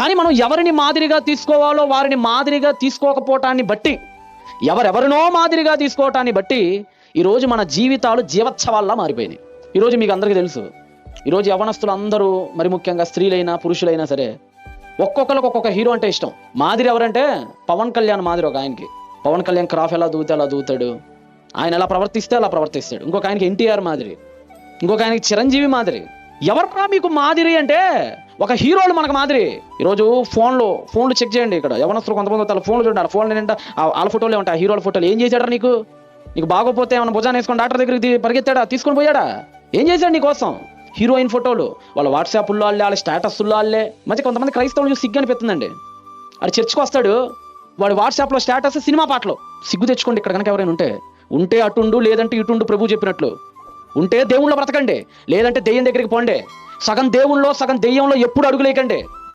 కానీ మనం ఎవరిని మాదిరిగా తీసుకోవాలో వారిని మాదిరిగా తీసుకోకపోవటాన్ని బట్టి ఎవరెవరినో మాదిరిగా తీసుకోవటాన్ని బట్టి ఈరోజు మన జీవితాలు జీవోత్సవాల్లా మారిపోయినాయి. ఈరోజు మీకు అందరికీ తెలుసు. ఈరోజు యవనస్తులు అందరూ మరి ముఖ్యంగా స్త్రీలైనా పురుషులైనా సరే ఒక్కొక్కరికి ఒక్కొక్క హీరో అంటే ఇష్టం. మాదిరి ఎవరంటే పవన్ కళ్యాణ్ మాదిరి ఒక ఆయనకి. పవన్ కళ్యాణ్ క్రాఫ్ ఎలా దూతే అలా దూతాడు. ఆయన ఎలా ప్రవర్తిస్తే అలా ప్రవర్తిస్తాడు. ఇంకొక ఆయనకి ఎన్టీఆర్ మాదిరి. ఇంకొక ఆయనకి చిరంజీవి మాదిరి. ఎవర్రా మీకు మాదిరి అంటే ఒక హీరోలు మనకు మాదిరి. ఈరోజు ఫోన్లో ఫోన్లు చెక్ చేయండి ఇక్కడ. యవనస్తులు కొంతమంది వాళ్ళ ఫోన్లు చూడండి వాళ్ళ ఫోన్లు ఏంటంటే ఆ- వాళ్ళ ఫోటోలే ఉంటాయి ఆ హీరోల ఫోటోలు. ఏం చేశాడు నీకు? నీకు బాగోపోతే ఏమైనా భుజాన్ని వేసుకొని డాక్టర్ దగ్గరికి పరిగెత్తాడా? తీసుకొని పోయాడా? ఏం చేశాడు నీకోసం హీరోయిన్ ఫోటోలు. వాళ్ళ వాట్సాప్లో వాళ్ళే వాళ్ళ స్టేటస్లో వాళ్ళే. మధ్య కొంతమంది క్రైస్తవులు చూసి సిగ్గు అనిపిస్తుందండి. వాడు చర్చికి వస్తాడు వాడు వాట్సాప్లో స్టేటస్ సినిమా పాటలు. సిగ్గు తెచ్చుకోండి ఇక్కడ కనుక ఎవరైనా ఉంటే. ఉంటే అటుండు లేదంటే ఇటుండు ప్రభు చెప్పినట్లు. ఉంటే దేవుళ్ళ బ్రతకండి. లేదంటే దెయ్యం దగ్గరికి పోండి. సగం దేవుళ్ళో సగం దెయ్యంలో ఎప్పుడు అడుగులేకండి.